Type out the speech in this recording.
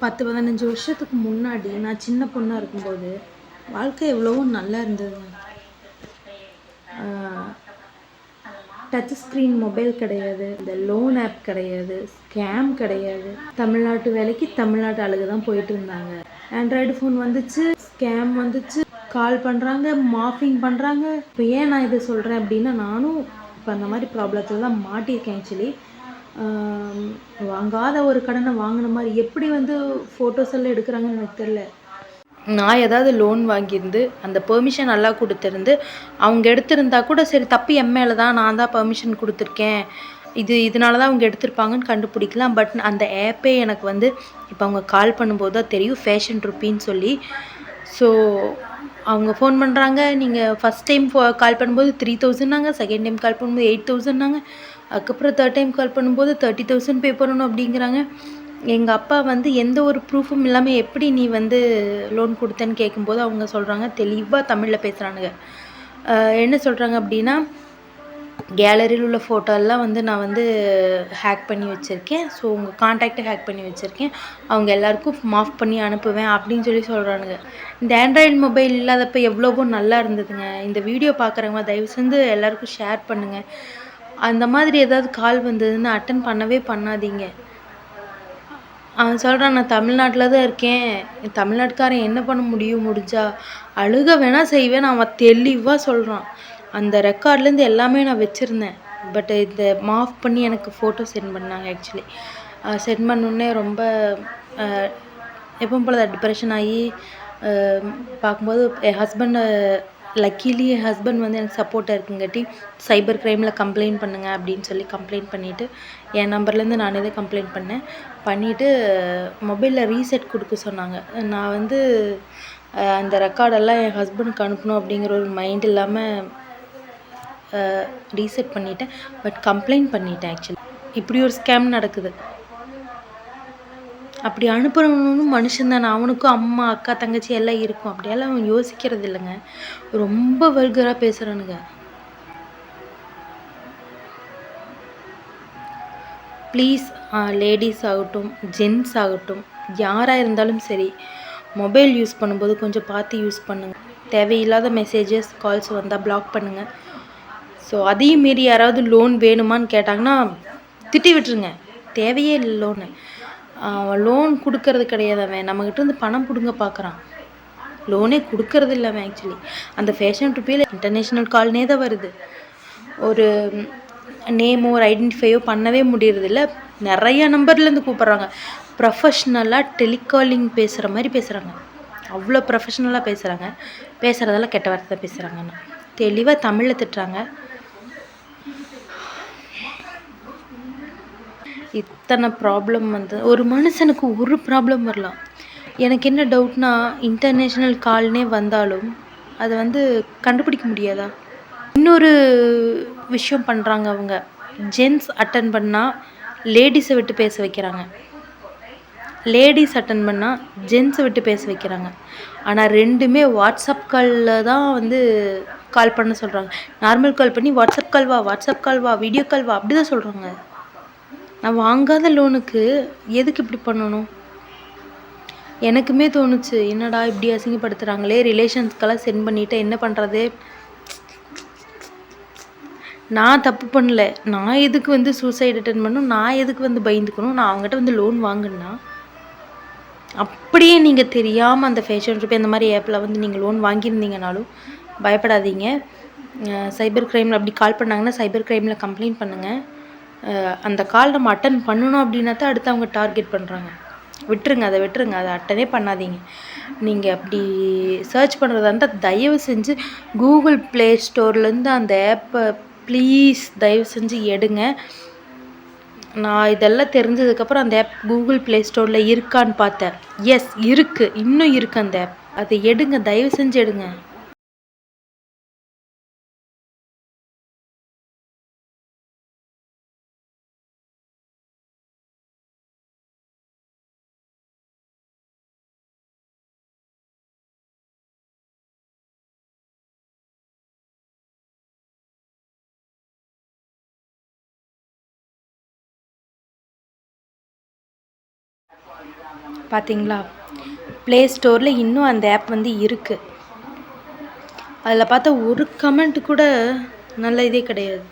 பத்து பதினஞ்சு வருஷத்துக்கு முன்னாடி நான் சின்ன பொண்ணாக இருக்கும்போது வாழ்க்கை எவ்வளவோ நல்லா இருந்தது டச் ஸ்க்ரீன் மொபைல் கிடையாது இந்த லோன் ஆப் கிடையாது ஸ்கேம் கிடையாது. தமிழ்நாட்டு வேலைக்கு தமிழ்நாட்டு அழகு தான் போயிட்டு இருந்தாங்க. ஆண்ட்ராய்டு ஃபோன் வந்துச்சு ஸ்கேம் வந்துச்சு கால் பண்ணுறாங்க மாஃபிங் பண்ணுறாங்க இப்போ ஏன் நான் இதை சொல்கிறேன் அப்படின்னா நானும் இப்போ அந்த மாதிரி ப்ராப்ளத்தில் தான் மாட்டியிருக்கேன் ஆக்சுவலி வாங்காத ஒரு கடனை வாங்கின மாதிரி எப்படி வந்து ஃபோட்டோஸ் எல்லாம் எடுக்கிறாங்கன்னு எனக்கு தெரில நான் ஏதாவது லோன் வாங்கியிருந்து அந்த பெர்மிஷன் நல்லா கொடுத்துருந்து அவங்க எடுத்திருந்தா கூட சரி தப்பு என் மேலே தான் நான் தான் பெர்மிஷன் கொடுத்துருக்கேன். இது இதனால தான் அவங்க எடுத்திருப்பாங்கன்னு கண்டுபிடிக்கலாம். பட் அந்த ஆப்பே எனக்கு வந்து இப்போ அவங்க கால் பண்ணும்போது தான் தெரியும் ஃபேஷன் ருப்பின்னு சொல்லி. ஸோ அவங்க ஃபோன் பண்ணுறாங்க நீங்கள் ஃபஸ்ட் டைம் ஃபோ கால் பண்ணும்போது த்ரீ தௌசண்ட்னாங்க செகண்ட் டைம் கால் பண்ணும்போது எயிட் தௌசண்ட்னாங்க அதுக்கப்புறம் தேர்ட் டைம் கால் பண்ணும்போது தேர்ட்டி தௌசண்ட் பே பண்ணணும் அப்படிங்கிறாங்க. எங்கள் அப்பா வந்து எந்த ஒரு ப்ரூஃபும் இல்லாமல் எப்படி நீ வந்து லோன் கொடுத்தேன்னு கேட்கும்போது அவங்க சொல்கிறாங்க தெளிவாக தமிழில் பேசுகிறானுங்க என்ன சொல்கிறாங்க அப்படின்னா கேலரியில் உள்ள ஃபோட்டோ எல்லாம் வந்து நான் வந்து ஹேக் பண்ணி வச்சுருக்கேன். ஸோ உங்கள் காண்டாக்டை ஹேக் பண்ணி வச்சுருக்கேன். அவங்க எல்லாருக்கும் மாஃப் பண்ணி அனுப்புவேன் அப்படின்னு சொல்லி சொல்கிறானுங்க இந்த ஆண்ட்ராய்டு மொபைல் இல்லாதப்போ எவ்வளவோ நல்லா இருந்ததுங்க. இந்த வீடியோ பார்க்குறவங்க தயவு செஞ்சு எல்லாருக்கும் ஷேர் பண்ணுங்கள் அந்த மாதிரி ஏதாவது கால் வந்ததுன்னு அட்டன் பண்ணவே பண்ணாதீங்க. அவன் சொல்கிறான் நான் தமிழ்நாட்டில் தான் இருக்கேன். தமிழ்நாட்டுக்காரன் என்ன பண்ண முடியும் முடிஞ்சா? அழுக வேணால் செய்வேன். அவன் தெளிவாக சொல்கிறான் அந்த ரெக்கார்ட்லேருந்து எல்லாமே நான் வச்சுருந்தேன். பட் இந்த மாஃப் பண்ணி எனக்கு ஃபோட்டோ சென்ட் பண்ணாங்க ஆக்சுவலி சென்ட் பண்ணோடனே ரொம்ப எப்பவும் போல் டிப்ரெஷன் ஆகி பார்க்கும்போது என் ஹஸ்பண்டை லக்கிலி என் ஹஸ்பண்ட் வந்து எனக்கு சப்போர்ட்டாக இருக்குங்காட்டி சைபர் க்ரைமில் கம்ப்ளைண்ட் பண்ணுங்கள் அப்படின்னு சொல்லி கம்ப்ளைண்ட் பண்ணிவிட்டு என் நம்பர்லேருந்து நானே தான் கம்ப்ளைண்ட் பண்ணேன். பண்ணிவிட்டு மொபைலில் ரீசெட் கொடுக்க சொன்னாங்க. நான் வந்து அந்த ரெக்கார்டெல்லாம் என் ஹஸ்பண்டுக்கு அனுப்பணும் அப்படிங்கிற ஒரு மைண்ட் இல்லாமல் ரீசெட் பண்ணிவிட்டேன் பட் கம்ப்ளைண்ட் பண்ணிட்டேன் ஆக்சுவலி இப்படி ஒரு ஸ்கேம் நடக்குது. அப்படி அனுப்புறவனும் மனுஷன்தானே அவனுக்கும் அம்மா அக்கா தங்கச்சி எல்லாம் இருக்கும். அப்படியெல்லாம் அவன் யோசிக்கிறது இல்லைங்க. ரொம்ப வல்கராக பேசுகிறானுங்க ப்ளீஸ் லேடிஸ் ஆகட்டும் ஜென்ஸ் ஆகட்டும் யாராக இருந்தாலும் சரி மொபைல் யூஸ் பண்ணும்போது கொஞ்சம் பார்த்து யூஸ் பண்ணுங்கள் தேவையில்லாத மெசேஜஸ் கால்ஸ் வந்தால் பிளாக் பண்ணுங்கள் ஸோ அதையும் மீறி யாராவது லோன் வேணுமான்னு கேட்டாங்கன்னா திட்டி விட்டுருங்க. தேவையே இல்லை லோனு லோன் கொடுக்கறது கிடையாது அவன். நம்மக்கிட்ட இருந்து பணம் பிடுங்க பார்க்குறான் லோனே கொடுக்கறது இல்லை அவன் ஆக்சுவலி அந்த ஃபேஷன் ட்ரிப்பில் இன்டர்நேஷ்னல் கால்னே தான் வருது. ஒரு நேமோ ஒரு ஐடென்டிஃபையோ பண்ணவே முடியறதில்ல. நிறைய நம்பர்லேருந்து கூப்பிட்றாங்க. ப்ரொஃபஷ்னலாக டெலிகாலிங் பேசுகிற மாதிரி பேசுகிறாங்க அவ்வளோ ப்ரொஃபஷ்னலாக பேசுகிறாங்க பேசுகிறதெல்லாம் கெட்ட வார்த்தை பேசுகிறாங்கன்னு தெளிவாக தமிழில் திட்டுறாங்க. இத்தனை ப்ராப்ளம் வந்து ஒரு மனுஷனுக்கு ஒரு ப்ராப்ளம் வரலாம். எனக்கு என்ன டவுட்னா இன்டர்நேஷ்னல் கால்னே வந்தாலும் அதை வந்து கண்டுபிடிக்க முடியாதா? இன்னொரு விஷயம் பண்ணுறாங்க அவங்க. ஜென்ஸ் அட்டன் பண்ணால் லேடிஸை விட்டு பேச வைக்கிறாங்க. லேடிஸ் அட்டன் பண்ணால் ஜென்ஸை விட்டு பேச வைக்கிறாங்க. ஆனால் ரெண்டுமே வாட்ஸ்அப் காலில் தான் வந்து கால் பண்ண சொல்கிறாங்க நார்மல் கால் பண்ணி வாட்ஸ்அப் கால் வா வாட்ஸ்அப் கால் வா வீடியோ கால் வா அப்படி தான் சொல்கிறாங்க நான் வாங்காத லோனுக்கு எதுக்கு இப்படி பண்ணணும்? எனக்குமே தோணுச்சு என்னடா இப்படி அசிங்கப்படுத்துகிறாங்களே ரிலேஷன்ஸ்க்கெல்லாம் சென்ட் பண்ணிவிட்டு என்ன பண்ணுறது நான் தப்பு பண்ணல. நான் எதுக்கு வந்து சூசைட் அட்டன் பண்ணணும்? நான் எதுக்கு வந்து பயந்துக்கணும்? நான் அவங்ககிட்ட வந்து லோன் வாங்கினா அப்படியே நீங்கள் தெரியாமல் அந்த ஃபேஷன் ரூபே இந்த மாதிரி ஆப்பில் வந்து நீங்கள் லோன் வாங்கியிருந்தீங்கனாலும் பயப்படாதீங்க. சைபர் க்ரைமில் அப்படி கால் பண்ணாங்கன்னா சைபர் க்ரைமில் கம்ப்ளைண்ட் பண்ணுங்கள் அந்த கால் நம்ம அட்டன் பண்ணணும் அப்படின்னா தான் அடுத்து அவங்க டார்கெட் பண்ணுறாங்க விட்டுருங்க அதை விட்டுருங்க. அதை அட்டனே பண்ணாதீங்க. நீங்கள் அப்படி சர்ச் பண்ணுறதா இருந்தால் தயவு செஞ்சு கூகுள் ப்ளே ஸ்டோர்லேருந்து அந்த ஆப்பை ப்ளீஸ் தயவு செஞ்சு எடுங்க. நான் இதெல்லாம் தெரிஞ்சதுக்கப்புறம் அந்த ஆப் கூகுள் ப்ளே ஸ்டோரில் இருக்கான்னு பார்த்தேன். எஸ் இருக்குது இன்னும் இருக்குது அந்த ஆப் அதை எடுங்க தயவு செஞ்சு எடுங்க. பார்த்தீங்களா ப்ளே ஸ்டோரில் இன்னும் அந்த ஆப் வந்து இருக்குது அதில் பார்த்தா ஒரு கமெண்ட் கூட நல்ல இதே கிடையாது.